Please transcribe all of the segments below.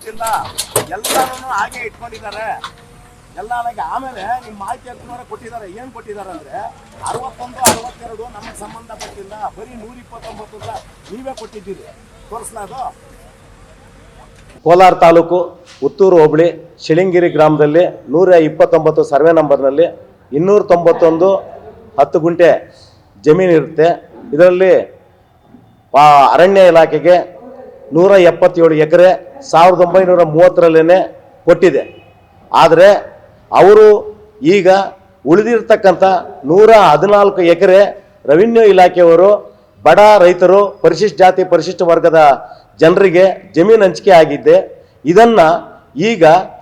ಗೊತ್ತಿಲ್ಲ. ಎಲ್ಲರೂ ಹಾಗೆ ಇಟ್ಕೊಂಡಿದ್ದಾರೆ. ಎಲ್ಲ ನನಗೆ ಆಮೇಲೆ ನಿಮ್ಮ ಮಾಹಿತಿ ಹತ್ರನವರೆ ಕೊಟ್ಟಿದ್ದಾರೆ. ಏನು ಕೊಟ್ಟಿದ್ದಾರೆ ಅಂದ್ರೆ ಅರವತ್ತೊಂದು, ಅರವತ್ತೆರಡು ನಮಗೆ ಸಂಬಂಧಪಟ್ಟಿಲ್ಲ ಬರೀ ನೂರ ಇಪ್ಪತ್ತೊಂಬತ್ತು ನೀವೇ ಕೊಟ್ಟಿದ್ದೀರಿ. ತೋರಿಸ್ಲಾ ಕೋಲಾರ ತಾಲೂಕು ಉತ್ತೂರು ಹೋಬಳಿ ಶಿಳಿಂಗಿರಿ ಗ್ರಾಮದಲ್ಲಿ ನೂರ ಇಪ್ಪತ್ತೊಂಬತ್ತು ಸರ್ವೆ ನಂಬರ್ನಲ್ಲಿ ಇನ್ನೂರ ತೊಂಬತ್ತೊಂದು ಹತ್ತು ಗುಂಟೆ ಜಮೀನು ಇರುತ್ತೆ. ಇದರಲ್ಲಿ ಅರಣ್ಯ ಇಲಾಖೆಗೆ ನೂರ ಎಪ್ಪತ್ತೇಳು ಎಕರೆ ಸಾವಿರದ ಒಂಬೈನೂರ ಮೂವತ್ತರಲ್ಲೇ ಕೊಟ್ಟಿದೆ. ಆದರೆ ಅವರು ಈಗ ಉಳಿದಿರ್ತಕ್ಕಂಥ ನೂರ ಹದಿನಾಲ್ಕು ಎಕರೆ ರೆವಿನ್ಯೂ ಇಲಾಖೆಯವರು ಬಡ ರೈತರು, ಪರಿಶಿಷ್ಟ ಜಾತಿ, ಪರಿಶಿಷ್ಟ ವರ್ಗದ ಜನರಿಗೆ ಜಮೀನು ಹಂಚಿಕೆ ಆಗಿದ್ದೆ. ಇದನ್ನು ಈಗ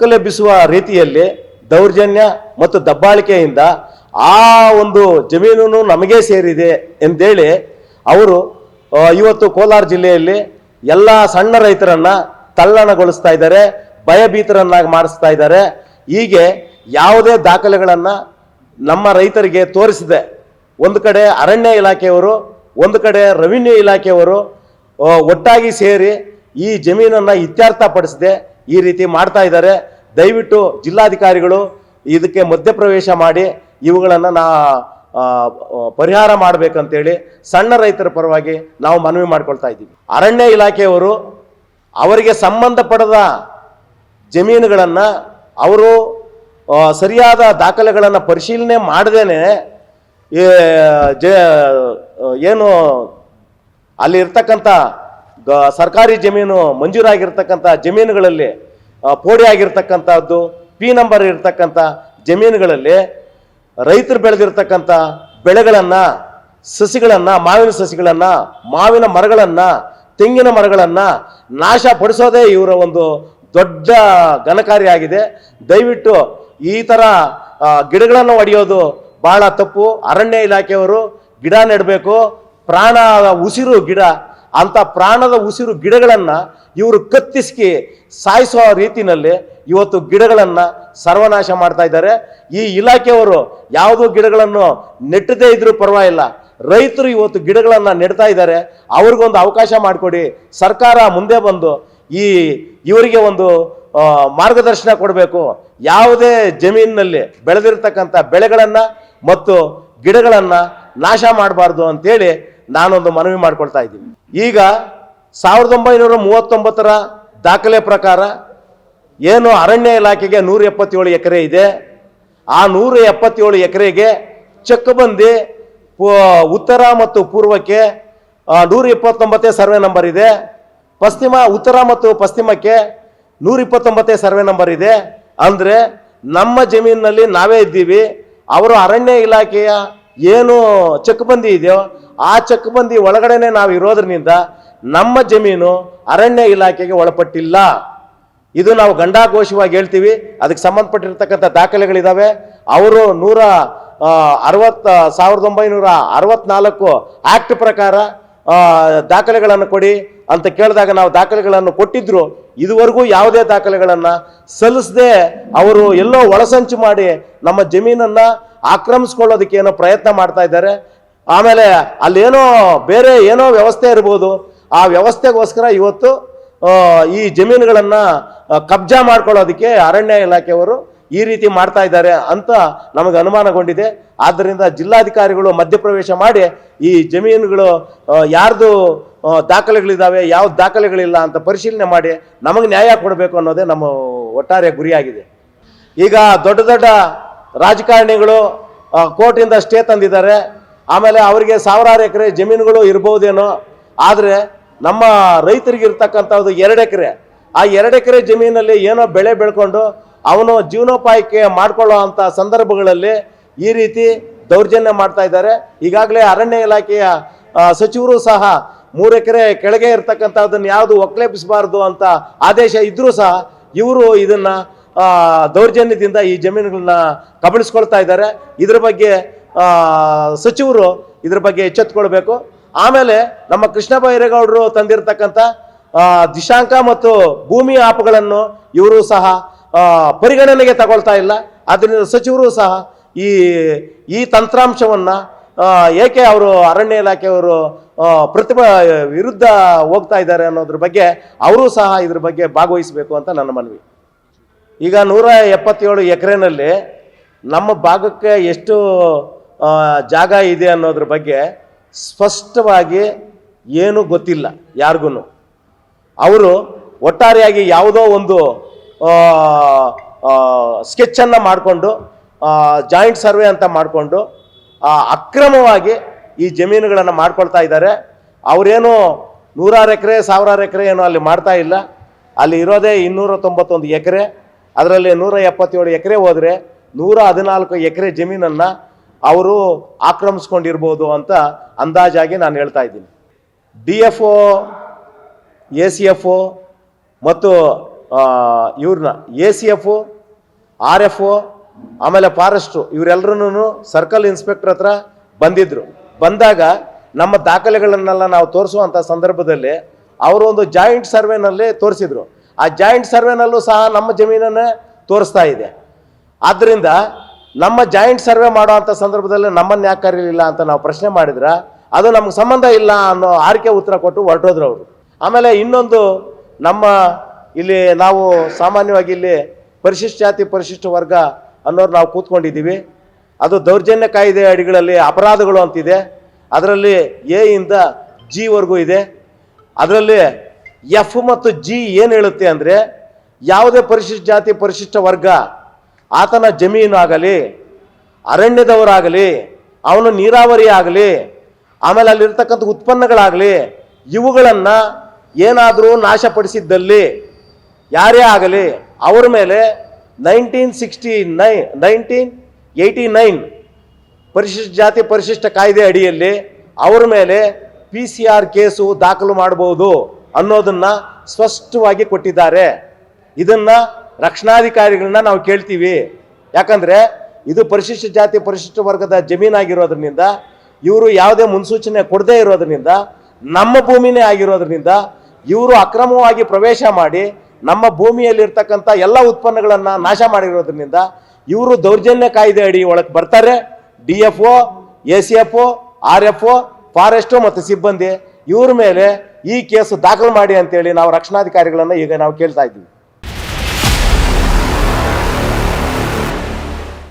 ಒಕ್ಕಲೆಬ್ಬಿಸುವ ರೀತಿಯಲ್ಲಿ ದೌರ್ಜನ್ಯ ಮತ್ತು ದಬ್ಬಾಳಿಕೆಯಿಂದ ಆ ಒಂದು ಜಮೀನು ನಮಗೆ ಸೇರಿದೆ ಎಂದೇಳಿ ಅವರು ಇವತ್ತು ಕೋಲಾರ ಜಿಲ್ಲೆಯಲ್ಲಿ ಎಲ್ಲ ಸಣ್ಣ ರೈತರನ್ನ ತಲ್ಲಣಗೊಳಿಸ್ತಾ ಇದ್ದಾರೆ, ಭಯಭೀತರನ್ನಾಗಿ ಮಾಡಿಸ್ತಾ ಇದ್ದಾರೆ. ಹೀಗೆ ಯಾವುದೇ ದಾಖಲೆಗಳನ್ನು ನಮ್ಮ ರೈತರಿಗೆ ತೋರಿಸಿದೆ. ಒಂದು ಕಡೆ ಅರಣ್ಯ ಇಲಾಖೆಯವರು, ಒಂದು ಕಡೆ ರೆವಿನ್ಯೂ ಇಲಾಖೆಯವರು ಒಟ್ಟಾಗಿ ಸೇರಿ ಈ ಜಮೀನನ್ನು ಇತ್ಯರ್ಥಪಡಿಸದೆ. ಈ ರೀತಿ ಮಾಡ್ತಾ ಇದ್ದಾರೆ. ದಯವಿಟ್ಟು ಜಿಲ್ಲಾಧಿಕಾರಿಗಳು ಇದಕ್ಕೆ ಮಧ್ಯಪ್ರವೇಶ ಮಾಡಿ ಇವುಗಳನ್ನು ನಾ ಪರಿಹಾರ ಮಾಡಬೇಕಂತೇಳಿ ಸಣ್ಣ ರೈತರ ಪರವಾಗಿ ನಾವು ಮನವಿ ಮಾಡ್ಕೊಳ್ತಾ ಇದ್ದೀವಿ. ಅರಣ್ಯ ಇಲಾಖೆಯವರು ಅವರಿಗೆ ಸಂಬಂಧಪಡದ ಜಮೀನುಗಳನ್ನು ಅವರು ಸರಿಯಾದ ದಾಖಲೆಗಳನ್ನು ಪರಿಶೀಲನೆ ಮಾಡದೇನೆ ಜ ಏನು, ಅಲ್ಲಿ ಇರ್ತಕ್ಕಂಥ ಗ ಸರ್ಕಾರಿ ಜಮೀನು ಮಂಜೂರಾಗಿರ್ತಕ್ಕಂಥ ಜಮೀನುಗಳಲ್ಲಿ ಪೋಡಿ ಆಗಿರ್ತಕ್ಕಂಥದ್ದು ಪಿ ನಂಬರ್ ಇರ್ತಕ್ಕಂಥ ಜಮೀನುಗಳಲ್ಲಿ ರೈತರು ಬೆಳೆದಿರ್ತಕ್ಕಂಥ ಬೆಳೆಗಳನ್ನು, ಸಸಿಗಳನ್ನು, ಮಾವಿನ ಸಸಿಗಳನ್ನು, ಮಾವಿನ ಮರಗಳನ್ನು, ತೆಂಗಿನ ಮರಗಳನ್ನು ನಾಶ ಪಡಿಸೋದೇ ಇವರ ಒಂದು ದೊಡ್ಡ ಘನಕಾರಿಯಾಗಿದೆ ದಯವಿಟ್ಟು ಈ ಥರ ಗಿಡಗಳನ್ನು ಒಡೆಯೋದು ಭಾಳ ತಪ್ಪು. ಅರಣ್ಯ ಇಲಾಖೆಯವರು ಗಿಡ ನೆಡಬೇಕು. ಪ್ರಾಣ ಉಸಿರು ಗಿಡ ಅಂತ ಪ್ರಾಣದ ಉಸಿರು ಗಿಡಗಳನ್ನು ಇವರು ಕತ್ತಿಸಿ ಸಾಯಿಸುವ ರೀತಿನಲ್ಲಿ ಇವತ್ತು ಗಿಡಗಳನ್ನು ಸರ್ವನಾಶ ಮಾಡ್ತಾ ಇದ್ದಾರೆ. ಈ ಇಲಾಖೆಯವರು ಯಾವುದೋ ಗಿಡಗಳನ್ನು ನೆಟ್ಟದೇ ಇದ್ರೂ ಪರವಾಗಿಲ್ಲ. ರೈತರು ಇವತ್ತು ಗಿಡಗಳನ್ನು ನೆಡ್ತಾ ಇದ್ದಾರೆ. ಅವ್ರಿಗೊಂದು ಅವಕಾಶ ಮಾಡಿಕೊಡಿ. ಸರ್ಕಾರ ಮುಂದೆ ಬಂದು ಈ ಇವರಿಗೆ ಒಂದು ಮಾರ್ಗದರ್ಶನ ಕೊಡಬೇಕು. ಯಾವುದೇ ಜಮೀನಿನಲ್ಲಿ ಬೆಳೆದಿರ್ತಕ್ಕಂಥ ಬೆಳೆಗಳನ್ನು ಮತ್ತು ಗಿಡಗಳನ್ನು ನಾಶ ಮಾಡಬಾರ್ದು ಅಂತೇಳಿ ನಾನೊಂದು ಮನವಿ ಮಾಡ್ಕೊಳ್ತಾ ಇದ್ದೀನಿ. ಈಗ ಸಾವಿರದ ಒಂಬೈನೂರ ಮೂವತ್ತೊಂಬತ್ತರ ದಾಖಲೆ ಪ್ರಕಾರ ಏನು ಅರಣ್ಯ ಇಲಾಖೆಗೆ ನೂರ ಎಪ್ಪತ್ತೇಳು ಎಕರೆ ಇದೆ. ಆ ನೂರ ಎಪ್ಪತ್ತೇಳು ಎಕರೆಗೆ ಚೆಕ್ ಬಂದು ಉತ್ತರ ಮತ್ತು ಪೂರ್ವಕ್ಕೆ ನೂರ ಇಪ್ಪತ್ತೊಂಬತ್ತೇ ಸರ್ವೆ ನಂಬರ್ ಇದೆ. ಪಶ್ಚಿಮ, ಉತ್ತರ ಮತ್ತು ಪಶ್ಚಿಮಕ್ಕೆ ನೂರ ಇಪ್ಪತ್ತೊಂಬತ್ತೇ ಸರ್ವೆ ನಂಬರ್ ಇದೆ. ಅಂದರೆ ನಮ್ಮ ಜಮೀನಿನಲ್ಲಿ ನಾವೇ ಇದ್ದೀವಿ. ಅವರು ಅರಣ್ಯ ಇಲಾಖೆಯ ಏನು ಚಕ್ಬಂದಿ ಇದೆಯೋ ಆ ಚಕ್ಬಂದಿ ಒಳಗಡೆನೆ ನಾವು ಇರೋದ್ರಿಂದ ನಮ್ಮ ಜಮೀನು ಅರಣ್ಯ ಇಲಾಖೆಗೆ ಒಳಪಟ್ಟಿಲ್ಲ. ಇದು ನಾವು ಗಂಡಾಘೋಷವಾಗಿ ಹೇಳ್ತೀವಿ. ಅದಕ್ಕೆ ಸಂಬಂಧಪಟ್ಟಿರ್ತಕ್ಕಂಥ ದಾಖಲೆಗಳಿದ್ದಾವೆ ಅವರು ನೂರ ಅರವತ್ತ, ಸಾವಿರದ ಒಂಬೈನೂರ ಅರವತ್ನಾಲ್ಕು ಆಕ್ಟ್ ಪ್ರಕಾರ ದಾಖಲೆಗಳನ್ನು ಕೊಡಿ ಅಂತ ಕೇಳಿದಾಗ ನಾವು ದಾಖಲೆಗಳನ್ನು ಕೊಟ್ಟಿದ್ರು. ಇದುವರೆಗೂ ಯಾವುದೇ ದಾಖಲೆಗಳನ್ನು ಸಲ್ಲಿಸದೆ ಅವರು ಎಲ್ಲೋ ಒಳಸಂಚು ಮಾಡಿ ನಮ್ಮ ಜಮೀನನ್ನು ಆಕ್ರಮಿಸ್ಕೊಳ್ಳೋದಕ್ಕೆ ಏನೋ ಪ್ರಯತ್ನ ಮಾಡ್ತಾ ಇದ್ದಾರೆ. ಆಮೇಲೆ ಅಲ್ಲೇನೋ ಬೇರೆ ಏನೋ ವ್ಯವಸ್ಥೆ ಇರ್ಬೋದು. ಆ ವ್ಯವಸ್ಥೆಗೋಸ್ಕರ ಇವತ್ತು ಈ ಜಮೀನುಗಳನ್ನು ಕಬ್ಜಾ ಮಾಡ್ಕೊಳ್ಳೋದಕ್ಕೆ ಅರಣ್ಯ ಇಲಾಖೆಯವರು ಈ ರೀತಿ ಮಾಡ್ತಾ ಇದ್ದಾರೆ ಅಂತ ನಮಗೆ ಅನುಮಾನಗೊಂಡಿದೆ. ಆದ್ದರಿಂದ ಜಿಲ್ಲಾಧಿಕಾರಿಗಳು ಮಧ್ಯಪ್ರವೇಶ ಮಾಡಿ ಈ ಜಮೀನುಗಳು ಯಾರ್ದು ದಾಖಲೆಗಳಿದ್ದಾವೆ ಯಾವ ದಾಖಲೆಗಳಿಲ್ಲ ಅಂತ ಪರಿಶೀಲನೆ ಮಾಡಿ ನಮಗೆ ನ್ಯಾಯ ಕೊಡಬೇಕು ಅನ್ನೋದೇ ನಮ್ಮ ಒಟ್ಟಾರೆ ಗುರಿಯಾಗಿದೆ. ಈಗ ದೊಡ್ಡ ದೊಡ್ಡ ರಾಜಕಾರಣಿಗಳು ಕೋರ್ಟಿಂದ ಸ್ಟೇ ತಂದಿದ್ದಾರೆ. ಆಮೇಲೆ ಅವರಿಗೆ ಸಾವಿರಾರು ಎಕರೆ ಜಮೀನುಗಳು ಇರ್ಬೋದೇನೋ, ಆದರೆ ನಮ್ಮ ರೈತರಿಗೆ ಇರ್ತಕ್ಕಂಥದ್ದು ಎರಡು ಎಕರೆ. ಆ ಎರಡು ಎಕರೆ ಜಮೀನಲ್ಲಿ ಏನೋ ಬೆಳೆ ಬೆಳ್ಕೊಂಡು ಅವನು ಜೀವನೋಪಾಯಕ್ಕೆ ಮಾಡ್ಕೊಳ್ಳೋ ಅಂಥ ಸಂದರ್ಭಗಳಲ್ಲಿ ಈ ರೀತಿ ದೌರ್ಜನ್ಯ ಮಾಡ್ತಾ ಇದ್ದಾರೆ. ಈಗಾಗಲೇ ಅರಣ್ಯ ಇಲಾಖೆಯ ಸಚಿವರು ಸಹ ಮೂರು ಎಕರೆ ಕೆಳಗೆ ಇರತಕ್ಕಂಥದ್ದನ್ನು ಯಾವುದು ಒಕ್ಕಲೆಬ್ಬಿಸಬಾರ್ದು ಅಂತ ಆದೇಶ ಇದ್ದರೂ ಸಹ ಇವರು ಇದನ್ನು ದೌರ್ಜನ್ಯದಿಂದ ಈ ಜಮೀನುಗಳನ್ನ ಕಬಳಿಸ್ಕೊಳ್ತಾ ಇದ್ದಾರೆ. ಇದ್ರ ಬಗ್ಗೆ ಸಚಿವರು ಇದ್ರ ಬಗ್ಗೆ ಎಚ್ಚೆತ್ಕೊಳ್ಬೇಕು. ಆಮೇಲೆ ನಮ್ಮ ಕೃಷ್ಣ ಬೈರೇಗೌಡರು ತಂದಿರತಕ್ಕಂಥ ದಿಶಾಂಕ ಮತ್ತು ಭೂಮಿ ಆಪ್ಗಳನ್ನು ಇವರು ಸಹ ಪರಿಗಣನೆಗೆ ತಗೊಳ್ತಾ ಇಲ್ಲ. ಆದ್ದರಿಂದ ಸಚಿವರು ಸಹ ಈ ಈ ತಂತ್ರಾಂಶವನ್ನು ಏಕೆ ಅವರು ಅರಣ್ಯ ಇಲಾಖೆಯವರು ಪ್ರತಿಭಾ, ವಿರುದ್ಧ ಹೋಗ್ತಾ ಇದ್ದಾರೆ ಅನ್ನೋದ್ರ ಬಗ್ಗೆ ಅವರು ಸಹ ಇದ್ರ ಬಗ್ಗೆ ಭಾಗವಹಿಸಬೇಕು ಅಂತ ನನ್ನ ಮನವಿ. ಈಗ ನೂರ ಎಪ್ಪತ್ತೇಳು ಎಕರೆನಲ್ಲಿ ನಮ್ಮ ಭಾಗಕ್ಕೆ ಎಷ್ಟು ಜಾಗ ಇದೆ ಅನ್ನೋದ್ರ ಬಗ್ಗೆ ಸ್ಪಷ್ಟವಾಗಿ ಏನೂ ಗೊತ್ತಿಲ್ಲ ಯಾರಿಗೂ ಅವರು ಒಟ್ಟಾರೆಯಾಗಿ ಯಾವುದೋ ಒಂದು ಸ್ಕೆಚ್ಚನ್ನು ಮಾಡಿಕೊಂಡು ಜಾಯಿಂಟ್ ಸರ್ವೆ ಅಂತ ಮಾಡಿಕೊಂಡು ಅಕ್ರಮವಾಗಿ ಈ ಜಮೀನುಗಳನ್ನು ಮಾಡ್ಕೊಳ್ತಾ ಇದ್ದಾರೆ. ಅವರೇನು ನೂರಾರು ಎಕರೆ, ಸಾವಿರಾರು ಎಕರೆ ಏನು ಅಲ್ಲಿ ಮಾಡ್ತಾ ಇಲ್ಲ. ಅಲ್ಲಿ ಇರೋದೇ ಇನ್ನೂರ ತೊಂಬತ್ತೊಂದು ಎಕರೆ. ಅದರಲ್ಲಿ ನೂರ ಎಪ್ಪತ್ತೇಳು ಎಕರೆ ಹೋದರೆ ನೂರ ಹದಿನಾಲ್ಕು ಎಕರೆ ಜಮೀನನ್ನು ಅವರು ಆಕ್ರಮಿಸ್ಕೊಂಡಿರ್ಬೋದು ಅಂತ ಅಂದಾಜಾಗಿ ನಾನು ಹೇಳ್ತಾ ಇದ್ದೀನಿ. D F O, A C F O ಮತ್ತು ಇವ್ರನ್ನ A C F R F O, ಆಮೇಲೆ ಫಾರೆಸ್ಟು ಇವರೆಲ್ಲರೂ ಸರ್ಕಲ್ ಇನ್ಸ್ಪೆಕ್ಟರ್ ಹತ್ರ ಬಂದಿದ್ದರು ಬಂದಾಗ ನಮ್ಮ ದಾಖಲೆಗಳನ್ನೆಲ್ಲ ನಾವು ತೋರಿಸುವಂಥ ಸಂದರ್ಭದಲ್ಲಿ ಅವರು ಒಂದು ಜಾಯಿಂಟ್ ಸರ್ವೆನಲ್ಲಿ ತೋರಿಸಿದ್ರು. ಆ ಜಾಯಿಂಟ್ ಸರ್ವೆನಲ್ಲೂ ಸಹ ನಮ್ಮ ಜಮೀನನ್ನೇ ತೋರಿಸ್ತಾ ಇದೆ. ಆದ್ದರಿಂದ ನಮ್ಮ ಜಾಯಿಂಟ್ ಸರ್ವೆ ಮಾಡುವಂಥ ಸಂದರ್ಭದಲ್ಲಿ ನಮ್ಮನ್ನು ಯಾಕೆ ಕರೀಲಿಲ್ಲ ಅಂತ ನಾವು ಪ್ರಶ್ನೆ ಮಾಡಿದ್ರೆ, ಅದು ನಮ್ಗೆ ಸಂಬಂಧ ಇಲ್ಲ ಅನ್ನೋ ಆರ್ಕೆ ಉತ್ತರ ಕೊಟ್ಟು ಹೊರಟೋದ್ರು ಅವರು. ಆಮೇಲೆ ಇನ್ನೊಂದು, ನಮ್ಮ ಇಲ್ಲಿ ನಾವು ಸಾಮಾನ್ಯವಾಗಿ ಇಲ್ಲಿ ಪರಿಶಿಷ್ಟ ಜಾತಿ, ಪರಿಶಿಷ್ಟ ವರ್ಗ ಅನ್ನೋರು ನಾವು ಕೂತ್ಕೊಂಡಿದ್ದೀವಿ. ಅದು ದೌರ್ಜನ್ಯ ಕಾಯ್ದೆ ಅಡಿಗಳಲ್ಲಿ ಅಪರಾಧಗಳು ಅಂತಿದೆ. ಅದರಲ್ಲಿ ಎ ಇಂದ ಜಿವರೆಗೂ ಇದೆ. ಅದರಲ್ಲಿ ಎಫ್ ಮತ್ತು ಜಿ ಏನು ಹೇಳುತ್ತೆ ಅಂದರೆ, ಯಾವುದೇ ಪರಿಶಿಷ್ಟ ಜಾತಿ, ಪರಿಶಿಷ್ಟ ವರ್ಗ ಆತನ ಜಮೀನು ಆಗಲಿ ಅರಣ್ಯದವರಾಗಲಿ, ಅವನ ನೀರಾವರಿ ಆಗಲಿ ಆಮೇಲೆ ಅಲ್ಲಿರ್ತಕ್ಕಂಥ ಉತ್ಪನ್ನಗಳಾಗಲಿ, ಇವುಗಳನ್ನು ಏನಾದರೂ ನಾಶಪಡಿಸಿದ್ದಲ್ಲಿ ಯಾರೇ ಆಗಲಿ, ಅವರ ಮೇಲೆ nineteen sixty nine nineteen eighty nine, ಪರಿಶಿಷ್ಟ ಜಾತಿ ಪರಿಶಿಷ್ಟ ಕಾಯ್ದೆ ಅಡಿಯಲ್ಲಿ ಅವ್ರ ಮೇಲೆ ಪಿ ಸಿ ಆರ್ ಕೇಸು ದಾಖಲು ಮಾಡಬಹುದು ಅನ್ನೋದನ್ನ ಸ್ಪಷ್ಟವಾಗಿ ಕೊಟ್ಟಿದ್ದಾರೆ. ಇದನ್ನ ರಕ್ಷಣಾಧಿಕಾರಿಗಳನ್ನ ನಾವು ಕೇಳ್ತೀವಿ. ಯಾಕಂದ್ರೆ ಇದು ಪರಿಶಿಷ್ಟ ಜಾತಿ, ಪರಿಶಿಷ್ಟ ವರ್ಗದ ಜಮೀನಾಗಿರೋದ್ರಿಂದ, ಇವರು ಯಾವುದೇ ಮುನ್ಸೂಚನೆ ಕೊಡದೇ ಇರೋದ್ರಿಂದ, ನಮ್ಮ ಭೂಮಿನೇ ಆಗಿರೋದ್ರಿಂದ, ಇವರು ಅಕ್ರಮವಾಗಿ ಪ್ರವೇಶ ಮಾಡಿ, ನಮ್ಮ ಭೂಮಿಯಲ್ಲಿರ್ತಕ್ಕಂಥ ಎಲ್ಲ ಉತ್ಪನ್ನಗಳನ್ನು ನಾಶ ಮಾಡಿರೋದ್ರಿಂದ, ಇವರು ದೌರ್ಜನ್ಯ ಕಾಯ್ದೆ ಅಡಿ ಒಳಗೆ ಬರ್ತಾರೆ. D F O, A C F O, R F O, forest ಮತ್ತು ಸಿಬ್ಬಂದಿ, ಇವ್ರ ಮೇಲೆ ಈ ಕೇಸು ದಾಖಲು ಮಾಡಿ ಅಂತೇಳಿ ನಾವು ರಕ್ಷಣಾಧಿಕಾರಿಗಳನ್ನು ಈಗ ನಾವು ಕೇಳ್ತಾ ಇದ್ದೀವಿ.